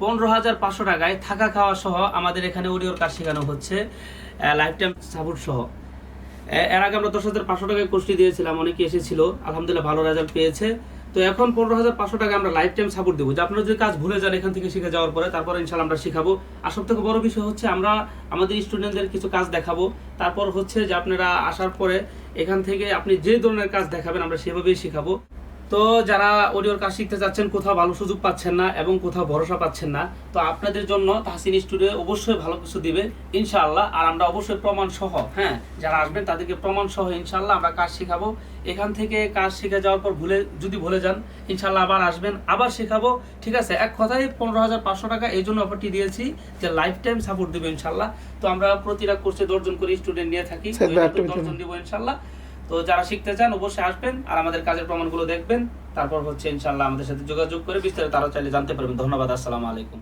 পনেরো হাজার পাঁচশো টাকায় থাকা খাওয়া সহ আমাদের এখানে অডিওর কাজ শেখানো হচ্ছে লাইফ টাইম সাপোর্ট সহ। এর আগে আমরা দশ হাজার পাঁচশো টাকায় কোর্সটি দিয়েছিলাম, অনেকে এসেছিল, আলহামদুলিল্লাহ ভালো রেজাল্ট পেয়েছে। তো এখন পনেরো হাজার পাঁচশো টাকা আমরা লাইফ টাইম সাপোর্ট দেবো। যে আপনারা যদি কাজ ভুলে যান এখান থেকে শিখে যাওয়ার পরে, তারপর ইনশাল্লাহ আমরা শিখাবো। আর সব থেকে বড় বিষয় হচ্ছে আমরা আমাদের স্টুডেন্টদের কিছু কাজ দেখাবো। তারপর হচ্ছে যে আপনারা আসার পরে এখান থেকে আপনি যে ধরনের কাজ দেখাবেন, আমরা সেভাবেই শিখাবো। তো যারা অডিওর কাজ শিখতে চাচ্ছেন কোথাও ভালো সুযোগ পাচ্ছেন না এবং কোথাও ভরসা পাচ্ছেন না তো আপনাদের জন্য তাহসিন স্টুডিও অবশ্যই ভালো কিছু দিবে ইনশাআল্লাহ। আর আমরা অবশ্যই প্রমাণ সহ হ্যাঁ যারা আসবেন তাদেরকে প্রমাণ সহ ইনশাআল্লাহ আমরা কাজ শেখাবো। এখান থেকে কাজ শিখে যাওয়ার পর ভুলে যদি ভুলে যান ইনশাআল্লাহ আবার আসবেন আবার শেখাবো ঠিক আছে? এক কথায় পনেরো হাজার পাঁচশো টাকা এই জন্য অফারটি দিয়েছি যে লাইফ টাইম সাপোর্ট দেবে ইনশাআল্লাহ। তো আমরা প্রতিটা কোর্সে দশজন করে স্টুডেন্ট নিয়ে থাকি দশজন দিব ইনশাআল্লাহ। তো যারা শিখতে চান অবশ্যই আসবেন আর আমাদের কাজের প্রমাণগুলো দেখবেন। তারপর হচ্ছে ইনশাল্লাহ আমাদের সাথে যোগাযোগ করে বিস্তারিত আরও চাইলে জানতে পারবেন। ধন্যবাদ, আসসালামু আলাইকুম।